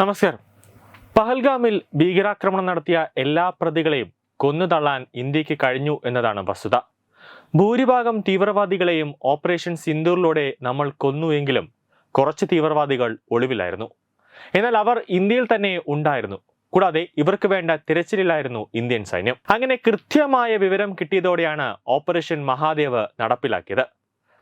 നമസ്കാരം. പഹൽഗാമിൽ ഭീകരാക്രമണം നടത്തിയ എല്ലാ പ്രതികളെയും കൊന്നുതള്ളാൻ ഇന്ത്യയ്ക്ക് കഴിഞ്ഞു എന്നതാണ് വസ്തുത. ഭൂരിഭാഗം തീവ്രവാദികളെയും ഓപ്പറേഷൻ സിന്ദൂറിലൂടെ നമ്മൾ കൊന്നുവെങ്കിലും കുറച്ച് തീവ്രവാദികൾ ഒളിവിലായിരുന്നു. എന്നാൽ അവർ ഇന്ത്യയിൽ തന്നെ ഉണ്ടായിരുന്നു. കൂടാതെ ഇവർക്ക് വേണ്ട തിരച്ചിലിലായിരുന്നു ഇന്ത്യൻ സൈന്യം. അങ്ങനെ കൃത്യമായ വിവരം കിട്ടിയതോടെയാണ് ഓപ്പറേഷൻ മഹാദേവ് നടപ്പിലാക്കിയത്.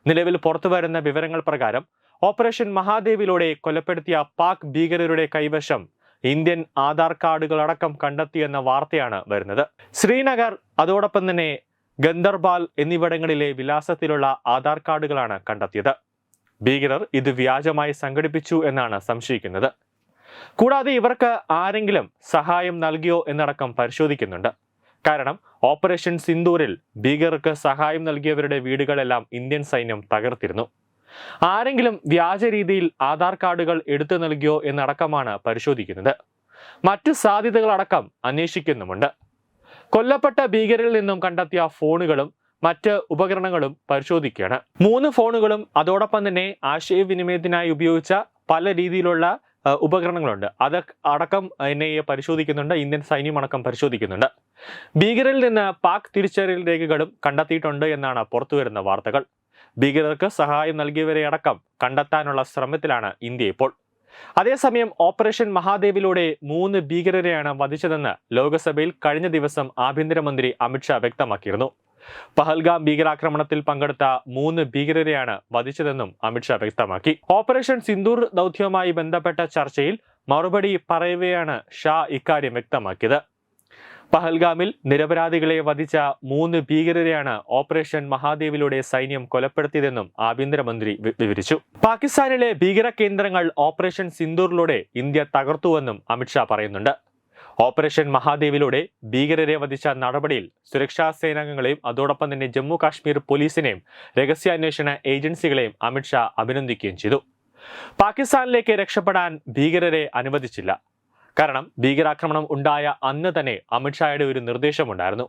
നിലവിൽ പുറത്തുവരുന്ന വിവരങ്ങൾ പ്രകാരം ഓപ്പറേഷൻ മഹാദേവിലൂടെ കൊലപ്പെടുത്തിയ പാക് ഭീകരരുടെ കൈവശം ഇന്ത്യൻ ആധാർ കാർഡുകളടക്കം കണ്ടെത്തിയെന്ന വാർത്തയാണ് വരുന്നത്. ശ്രീനഗർ അതോടൊപ്പം തന്നെ ഗന്ദർബാൽ എന്നിവിടങ്ങളിലെ വിലാസത്തിലുള്ള ആധാർ കാർഡുകളാണ് കണ്ടെത്തിയത്. ഭീകരർ ഇത് വ്യാജമായി സംഘടിപ്പിച്ചു എന്നാണ് സംശയിക്കുന്നത്. കൂടാതെ ഇവർക്ക് ആരെങ്കിലും സഹായം നൽകിയോ എന്നടക്കം പരിശോധിക്കുന്നുണ്ട്. കാരണം ഓപ്പറേഷൻ സിന്ദൂരിൽ ഭീകരർക്ക് സഹായം നൽകിയവരുടെ വീടുകളെല്ലാം ഇന്ത്യൻ സൈന്യം തകർത്തിരുന്നു. ആരെങ്കിലും വ്യാജ രീതിയിൽ ആധാർ കാർഡുകൾ എടുത്തു നൽകിയോ എന്നടക്കമാണ് പരിശോധിക്കുന്നത്. മറ്റു സാധ്യതകളടക്കം അന്വേഷിക്കുന്നുമുണ്ട്. കൊല്ലപ്പെട്ട ഭീകരരിൽ നിന്നും കണ്ടെത്തിയ ഫോണുകളും മറ്റ് ഉപകരണങ്ങളും പരിശോധിക്കുകയാണ്. മൂന്ന് ഫോണുകളും അതോടൊപ്പം തന്നെ ആശയവിനിമയത്തിനായി ഉപയോഗിച്ച പല രീതിയിലുള്ള ഉപകരണങ്ങളുണ്ട്. അത് അടക്കം എൻ ഐ എ പരിശോധിക്കുന്നുണ്ട്. ഇന്ത്യൻ സൈന്യം അടക്കം പരിശോധിക്കുന്നുണ്ട്. ഭീകരരിൽ നിന്ന് പാക് തിരിച്ചറിയൽ രേഖകളും കണ്ടെത്തിയിട്ടുണ്ട് എന്നാണ് പുറത്തുവരുന്ന വാർത്തകൾ. ഭീകരർക്ക് സഹായം നൽകിയവരെ അടക്കം കണ്ടെത്താനുള്ള ശ്രമത്തിലാണ് ഇന്ത്യ ഇപ്പോൾ. അതേസമയം ഓപ്പറേഷൻ മഹാദേവിലൂടെ മൂന്ന് ഭീകരരെയാണ് വധിച്ചതെന്ന് ലോക്സഭയിൽ കഴിഞ്ഞ ദിവസം ആഭ്യന്തരമന്ത്രി അമിത്ഷാ വ്യക്തമാക്കിയിരുന്നു. പഹൽഗാം ഭീകരാക്രമണത്തിൽ പങ്കെടുത്ത മൂന്ന് ഭീകരരെയാണ് വധിച്ചതെന്നും അമിത്ഷാ വ്യക്തമാക്കി. ഓപ്പറേഷൻ സിന്ദൂർ ദൗത്യവുമായി ബന്ധപ്പെട്ട ചർച്ചയിൽ മറുപടി പറയവെയാണ് ഷാ ഇക്കാര്യം വ്യക്തമാക്കിയത്. പഹൽഗാമിൽ നിരപരാധികളെ വധിച്ച മൂന്ന് ഭീകരരെയാണ് ഓപ്പറേഷൻ മഹാദേവിലൂടെ സൈന്യം കൊലപ്പെടുത്തിയതെന്നും ആഭ്യന്തരമന്ത്രി വിവരിച്ചു. പാകിസ്ഥാനിലെ ഭീകര കേന്ദ്രങ്ങൾ ഓപ്പറേഷൻ സിന്ദൂറിലൂടെ ഇന്ത്യ തകർത്തുവെന്നും അമിത്ഷാ പറയുന്നുണ്ട്. ഓപ്പറേഷൻ മഹാദേവിലൂടെ ഭീകരരെ വധിച്ച നടപടിയിൽ സുരക്ഷാ സേനാംഗങ്ങളെയും അതോടൊപ്പം തന്നെ ജമ്മു കാശ്മീർ പോലീസിനെയും രഹസ്യാന്വേഷണ ഏജൻസികളെയും അമിത്ഷാ അഭിനന്ദിക്കുകയും ചെയ്തു. പാകിസ്ഥാനിലേക്ക് രക്ഷപ്പെടാൻ ഭീകരരെ അനുവദിച്ചില്ല. കാരണം ഭീകരാക്രമണം ഉണ്ടായ അന്ന് തന്നെ അമിത്ഷായുടെ ഒരു നിർദ്ദേശമുണ്ടായിരുന്നു.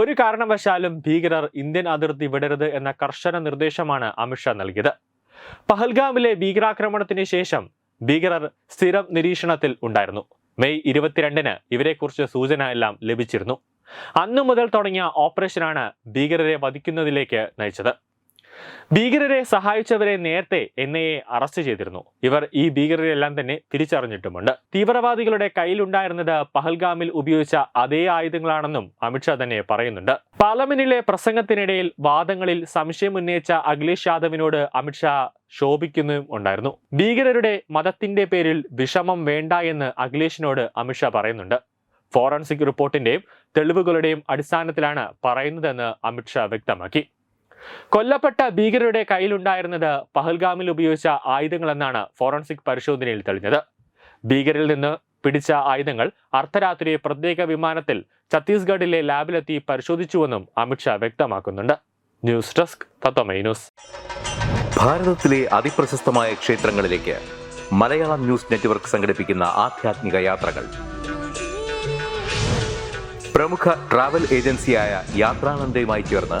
ഒരു കാരണവശാലും ഭീകരർ ഇന്ത്യൻ അതിർത്തി വിടരുത് എന്ന കർശന നിർദ്ദേശമാണ് അമിത്ഷാ നൽകിയത്. പഹൽഗാമിലെ ഭീകരാക്രമണത്തിന് ശേഷം ഭീകരർ സ്ഥിരം നിരീക്ഷണത്തിൽ ഉണ്ടായിരുന്നു. മെയ് ഇരുപത്തിരണ്ടിന് ഇവരെക്കുറിച്ച് സൂചന എല്ലാം ലഭിച്ചിരുന്നു. അന്നു മുതൽ തുടങ്ങിയ ഓപ്പറേഷനാണ് ഭീകരരെ വധിക്കുന്നതിലേക്ക് നയിച്ചത്. ഭീകരരെ സഹായിച്ചവരെ നേരത്തെ എൻ ഐ എ അറസ്റ്റ് ചെയ്തിരുന്നു. ഇവർ ഈ ഭീകരരെല്ലാം തന്നെ തിരിച്ചറിഞ്ഞിട്ടുമുണ്ട്. തീവ്രവാദികളുടെ കയ്യിലുണ്ടായിരുന്നത് പഹൽഗാമിൽ ഉപയോഗിച്ച അതേ ആയുധങ്ങളാണെന്നും അമിത്ഷാ തന്നെ പറയുന്നുണ്ട്. പാർലമെന്റിലെ പ്രസംഗത്തിനിടയിൽ വാദങ്ങളിൽ സംശയം ഉന്നയിച്ച അഖിലേഷ് യാദവിനോട് അമിത്ഷാ ശോഭിക്കുന്നതും ഉണ്ടായിരുന്നു. ഭീകരരുടെ മതത്തിന്റെ പേരിൽ വിഷമം വേണ്ട എന്ന് അഖിലേഷിനോട് അമിത്ഷാ പറയുന്നുണ്ട്. ഫോറൻസിക് റിപ്പോർട്ടിന്റെയും തെളിവുകളുടെയും അടിസ്ഥാനത്തിലാണ് പറയുന്നതെന്ന് അമിത്ഷാ വ്യക്തമാക്കി. കൊല്ലപ്പെട്ട ഭീകരരുടെ കയ്യിലുണ്ടായിരുന്നത് പഹൽഗാമിൽ ഉപയോഗിച്ച ആയുധങ്ങളെന്നാണ് ഫോറൻസിക് പരിശോധനയിൽ തെളിഞ്ഞത്. ഭീകരിൽ നിന്ന് പിടിച്ച ആയുധങ്ങൾ അർദ്ധരാത്രി പ്രത്യേക വിമാനത്തിൽ ഛത്തീസ്ഗഡിലെ ലാബിലെത്തി പരിശോധിച്ചുവെന്നും അമിത്ഷാ വ്യക്തമാക്കുന്നുണ്ട്. News desk Tattvamayi news. ഭാരതത്തിലെ അതിപ്രശസ്തമായ ക്ഷേത്രങ്ങളിലേക്ക് മലയാളം ന്യൂസ് നെറ്റ്വർക്ക് സംഘടിപ്പിക്കുന്ന ആധ്യാത്മിക യാത്രകൾ. പ്രമുഖ ട്രാവൽ ഏജൻസിയായ യാത്രാനന്ദയുമായി ചേർന്ന്